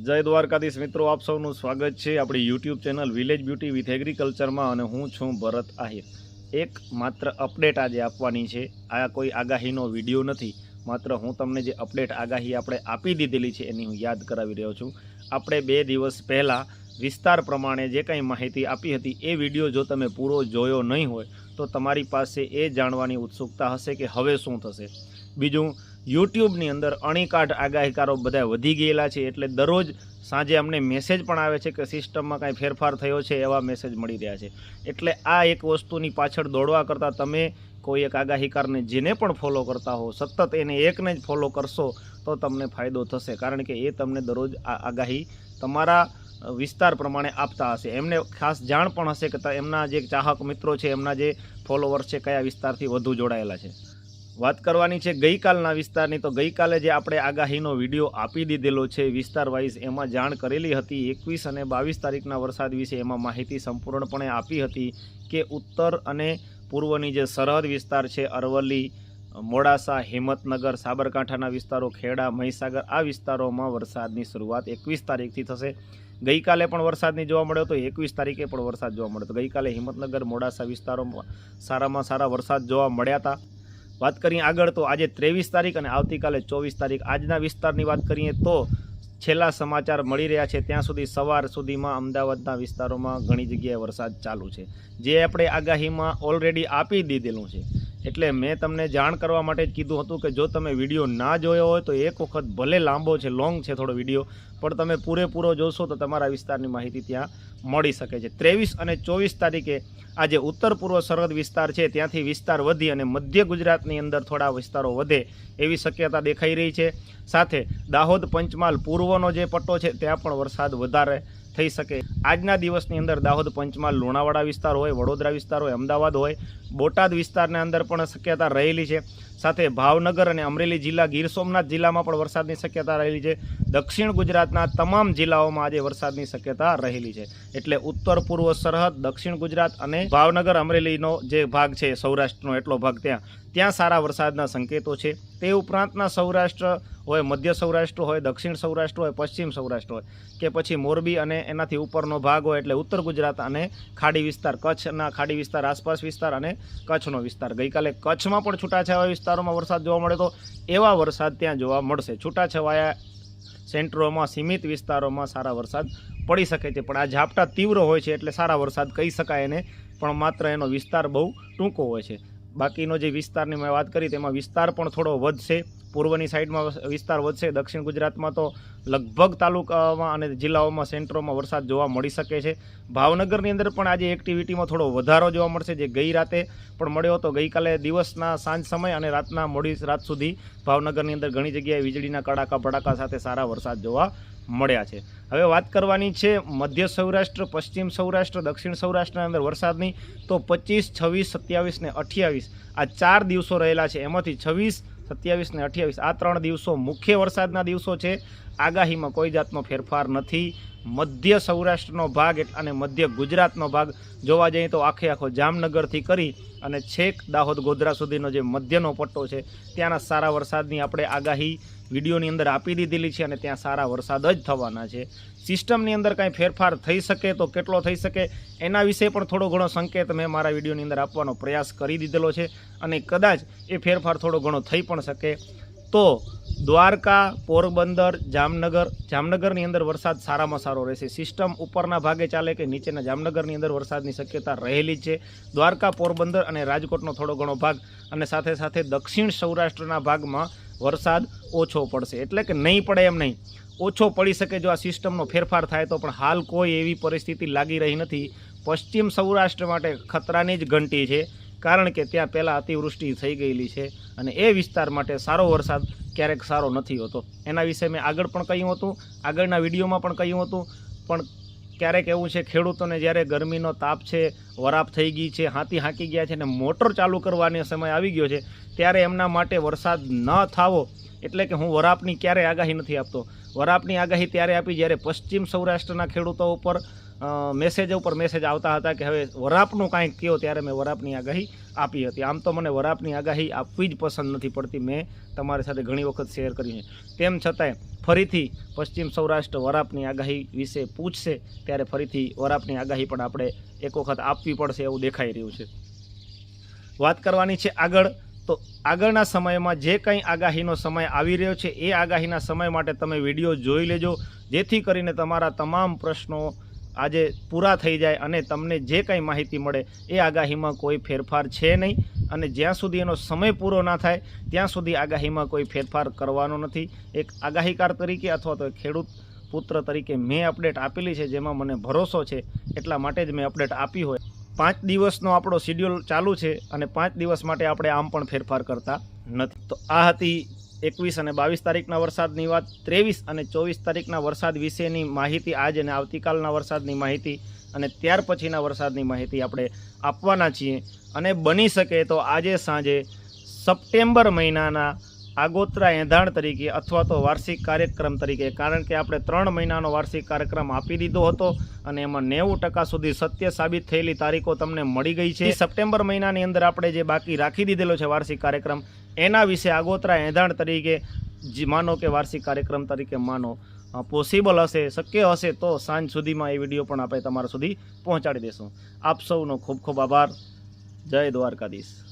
જય દ્વારકાધીશ મિત્રો, આપ સૌનું સ્વાગત છે આપણી YouTube channel village beauty with એગ્રીકલ્ચરમાં અને હું છું ભરત આહિર. એક માત્ર અપડેટ આજે આપવાની છે. આ કોઈ આગાહીનો વીડિયો નથી. માત્ર હું તમને જે અપડેટ આગાહી આપણે આપી દીધેલી છે એની હું યાદ કરાવી રહ્યો છું. આપણે બે દિવસ પહેલાં વિસ્તાર પ્રમાણે જે કંઈ માહિતી આપી હતી એ વીડિયો જો તમે પૂરો જોયો નહીં હોય, તો તમારી પાસે એ જાણવાની ઉત્સુકતા હશે કે હવે શું થશે. બીજું યુટ્યુબની અંદર અણીકાઠ આગાહીકારો બધા વધી ગયેલા છે એટલે દરરોજ સાંજે અમને મેસેજ પણ આવે છે કે સિસ્ટમમાં કાંઈ ફેરફાર થયો છે એવા મેસેજ મળી રહ્યા છે. એટલે આ એક વસ્તુની પાછળ દોડવા કરતાં તમે કોઈ એક આગાહીકારને જેને પણ ફોલો કરતા હો, સતત એને એકને જ ફોલો કરશો તો તમને ફાયદો થશે. કારણ કે એ તમને દરરોજ આ આગાહી તમારા વિસ્તાર પ્રમાણે આપતા હશે. એમને ખાસ જાણ પણ હશે કે એમના જે ચાહક મિત્રો છે, એમના જે ફોલોવર્સ છે, કયા વિસ્તારથી વધુ જોડાયેલા છે. વાત કરવાની છે ગઈકાલના વિસ્તારની. તો ગઈકાલે જે આપણે આગાહીનો વીડિયો આપી દીધેલો છે, વિસ્તાર વાઇઝ એમાં જાણ કરેલી હતી, એકવીસ અને બાવીસ તારીખના વરસાદ વિશે એમાં માહિતી સંપૂર્ણપણે આપી હતી કે ઉત્તર અને પૂર્વની જે સરહદ વિસ્તાર છે, અરવલ્લી, મોડાસા, હિંમતનગર, સાબરકાંઠાના વિસ્તારો, ખેડા, મહીસાગર, આ વિસ્તારોમાં વરસાદની શરૂઆત એકવીસ તારીખથી થશે. ગઈકાલે પણ વરસાદની જોવા મળ્યો તો એકવીસ તારીખે પણ વરસાદ જોવા મળ્યો. તો ગઈકાલે હિંમતનગર, મોડાસા વિસ્તારોમાં સારામાં સારા વરસાદ જોવા મળ્યા હતા. વાત કરીએ આગળ, તો આજે ત્રેવીસ તારીખ અને આવતીકાલે ચોવીસ તારીખ. આજના વિસ્તારની વાત કરીએ તો છેલ્લા સમાચાર મળી રહ્યા છે. ત્યાં સુધી સવાર સુધીમાં અમદાવાદના વિસ્તારોમાં ઘણી જગ્યાએ વરસાદ ચાલુ છે. જે આપણે આગાહીમાં ઓલરેડી આપી દીધેલું છે. એટલે મેં તમને જાણ કરવા માટે જ કીધું હતું કે જો તમે વીડિયો ના જોયો હોય તો એક વખત ભલે લાંબો છે લોંગ છે થોડો વીડિયો પણ તમે પૂરેપૂરો જોશો તો તમારા વિસ્તારની માહિતી ત્યાં મળી શકે છે. ત્રેવીસ અને ચોવીસ તારીખે આજે ઉત્તર પૂર્વ સરહદ વિસ્તાર છે, ત્યાંથી વિસ્તાર વધી અને મધ્ય ગુજરાતની અંદર થોડા વિસ્તારો વધે એવી શક્યતા દેખાઈ રહી છે. સાથે દાહોદ, પંચમહાલ પૂર્વનો જે પટ્ટો છે, ત્યાં પણ વરસાદ વધારે થઈ શકે. આજના દિવસની અંદર દાહોદ, પંચમહાલ, લુણાવાડા વિસ્તાર હોય, વડોદરા વિસ્તાર હોય, અમદાવાદ હોય, બોટાદ વિસ્તારના અંદર પણ શક્યતા રહેલી છે. સાથે ભાવનગર અને અમરેલી જિલ્લા ગીર સોમનાથ જિલ્લામાં પણ વરસાદની શક્યતા રહેલી છે. દક્ષિણ ગુજરાતના તમામ જિલ્લાઓમાં આજે વરસાદની શક્યતા રહેલી છે. એટલે ઉત્તર, પૂર્વ સરહદ, દક્ષિણ ગુજરાત અને ભાવનગર અમરેલીનો જે ભાગ છે, સૌરાષ્ટ્રનો એટલો ભાગ ત્યાં ત્યાં સારા વરસાદના સંકેતો છે. તે ઉપરાંતના સૌરાષ્ટ્ર હોય, મધ્ય સૌરાષ્ટ્ર હોય, દક્ષિણ સૌરાષ્ટ્ર હોય, પશ્ચિમ સૌરાષ્ટ્ર હોય, કે પછી મોરબી અને એનાથી ઉપરનો ભાગ હોય એટલે ઉત્તર ગુજરાત અને ખાડી વિસ્તાર, કચ્છના ખાડી વિસ્તાર, આસપાસ વિસ્તાર અને કચ્છનો વિસ્તાર. ગઈકાલે કચ્છમાં પણ છૂટાછવાયા વિસ્તારોમાં વરસાદ જોવા મળે તો એવા વરસાદ ત્યાં જોવા મળશે. છૂટાછવાયા સેન્ટરોમાં, સીમિત વિસ્તારોમાં સારા વરસાદ પડી શકે છે. પણ આ ઝાપટા તીવ્ર હોય છે એટલે સારા વરસાદ કહી શકાય એને, પણ માત્ર એનો વિસ્તાર બહુ ટૂંકો હોય છે. બાકીનો જે વિસ્તારની મેં વાત કરી તેમાં વિસ્તાર પણ થોડો વધશે. પૂર્વની સાઈડમાં વિસ્તાર વધશે. દક્ષિણ ગુજરાતમાં તો લગભગ તાલુકામાં અને જિલ્લાઓમાં, સેન્ટરોમાં વરસાદ જોવા મળી શકે છે. ભાવનગરની અંદર પણ આજે એક્ટિવિટીમાં થોડો વધારો જોવા મળશે, જે ગઈ રાતે પણ મળ્યો હતો. ગઈકાલે દિવસના સાંજ સમય અને રાતના મોડી રાત સુધી ભાવનગરની અંદર ઘણી જગ્યાએ વીજળીના કડાકા, ભડાકા સાથે સારા વરસાદ જોવા મળ્યા છે. હવે વાત કરવાની છે મધ્ય સૌરાષ્ટ્ર, પશ્ચિમ સૌરાષ્ટ્ર, દક્ષિણ સૌરાષ્ટ્રના અંદર વરસાદની. તો પચીસ, છવ્વીસ, સત્યાવીસ ને અઠ્યાવીસ આ ચાર દિવસો રહેલા છે. એમાંથી છવ્વીસ સત્યાવીસ ને અઠ્યાવીસ. આ ત્રણ દિવસો મુખ્ય વરસાદના દિવસો છે. આગાહીમાં કોઈ જાતનો ફેરફાર નથી. મધ્ય સૌરાષ્ટ્રનો ભાગ અને મધ્ય ગુજરાતનો ભાગ જોવા જઈએ તો આખે આખો જામનગરથી કરી અને છેક દાહોદ ગોધરા સુધીનો જે મધ્યનો પટ્ટો છે, ત્યાંના સારા વરસાદની આપણે આગાહી વિડીયોની અંદર આપી દીધેલી છે અને ત્યાં સારા વરસાદ જ થવાના છે. સિસ્ટમની અંદર કાંઈ ફેરફાર થઈ શકે તો કેટલો થઈ શકે એના વિશે પણ થોડો ઘણો સંકેત મેં મારા વિડીયોની અંદર આપવાનો પ્રયાસ કરી દીધેલો છે અને કદાચ એ ફેરફાર થોડો ઘણો થઈ પણ શકે. તો દ્વારકા, પોરબંદર, જામનગર, જામનગરની અંદર વરસાદ સારામાં સારો રહેશે. સિસ્ટમ ઉપરના ભાગે ચાલે કે નીચેના જામનગરની અંદર વરસાદની શક્યતા રહેલી છે. દ્વારકા, પોરબંદર અને રાજકોટનો થોડો ઘણો ભાગ અને સાથે સાથે દક્ષિણ સૌરાષ્ટ્રના ભાગમાં વરસાદ ઓછો પડશે. એટલે કે નહીં પડે એમ નહીં. ઓછો પડી શકે જો આ સિસ્ટમનો ફેરફાર થાય તો પણ હાલ કોઈ એવી પરિસ્થિતિ લાગી રહી નથી. પશ્ચિમ સૌરાષ્ટ્ર માટે ખતરાની જ ઘંટી છે. કારણ કે ત્યાં પહેલાં અતિવૃષ્ટિ થઈ ગયેલી છે અને એ વિસ્તાર માટે સારો વરસાદ ક્યારેક સારો નથી હોતો. એના વિશે મેં આગળ પણ કહ્યું હતું, આગળના વિડીયોમાં પણ કહ્યું હતું, પણ ક્યારેક એવું છે ખેડૂતોને જ્યારે ગરમીનો તાપ છે, વરાપ થઈ ગઈ છે, હાથી હાંકી ગયા છે અને મોટર ચાલુ કરવાનો સમય આવી ગયો છે, ત્યારે એમના માટે વરસાદ ન થાવો એટલે કે હું વરાપની ક્યારેય આગાહી નથી આપતો. વરાપની આગાહી ત્યારે આપી જ્યારે પશ્ચિમ સૌરાષ્ટ્રના ખેડૂતો ઉપર મેસેજ ઉપર મેસેજ આવતા હતા કે હવે વરાપનું કાંઈક કહો ત્યારે મેં વરાપની આગાહી આપી હતી. આમ તો મને વરાપની આગાહી આપવી જ પસંદ નથી પડતી. મેં તમારી સાથે ઘણી વખત શેર કરી છે. તેમ છતાંય ફરીથી પશ્ચિમ સૌરાષ્ટ્ર વરાપની આગાહી વિશે પૂછશે, ત્યારે ફરીથી વરાપની આગાહી પણ આપણે એક વખત આપવી પડશે એવું દેખાઈ રહ્યું છે. વાત કરવાની છે આગળ. તો આગળના સમયમાં જે કંઈ આગાહીનો સમય આવી રહ્યો છે, એ આગાહીના સમય માટે તમે વીડિયો જોઈ લેજો. જેથી કરીને તમારા તમામ પ્રશ્નો આજે પૂરા થઈ જાય અને તમને જે કંઈ માહિતી મળે એ આગાહીમાં કોઈ ફેરફાર છે નહીં. અને જ્યાં સુધી એનો સમય પૂરો ના થાય, ત્યાં સુધી આગાહીમાં કોઈ ફેરફાર કરવાનો નથી. એક આગાહીકાર તરીકે અથવા તો ખેડૂત પુત્ર તરીકે મેં અપડેટ આપેલી છે, જેમાં મને ભરોસો છે, એટલા માટે જ મેં અપડેટ આપી હોય. પાંચ દિવસનો આપણો શિડ્યુલ ચાલુ છે અને પાંચ દિવસ માટે આપણે આમ પણ ફેરફાર કરતા નથી. તો આ હતી એકવીસ અને બાવીસ તારીખના વરસાદની વાત, ત્રેવીસ અને ચોવીસ તારીખના વરસાદ વિશેની માહિતી આજ અને આવતીકાલના વરસાદની માહિતી અને ત્યાર પછીના વરસાદની માહિતી આપણે આપવાના છીએ. અને બની શકે તો આજે સાંજે સપ્ટેમ્બર મહિનાના આગોતરા એંધાણ તરીકે અથવા તો વાર્ષિક કાર્યક્રમ તરીકે, કારણ કે આપણે ત્રણ મહિનાનો વાર્ષિક કાર્યક્રમ આપી દીધો હતો અને એમાં નેવું ટકા સુધી સત્ય સાબિત થયેલી તારીખો તમને મળી ગઈ છે. સપ્ટેમ્બર મહિનાની અંદર આપણે જે બાકી રાખી દીધેલો છે વાર્ષિક કાર્યક્રમ એના વિશે આગોતરા એંધાણ તરીકે માનો કે વાર્ષિક કાર્યક્રમ તરીકે માનો પોસિબલ હશે, શક્ય હશે તો સાંજ સુધીમાં એ વીડિયો પણ આપણે તમારા સુધી પહોંચાડી દઈશું આપ સૌનો ખૂબ ખૂબ આભાર. જય દ્વારકાધીશ.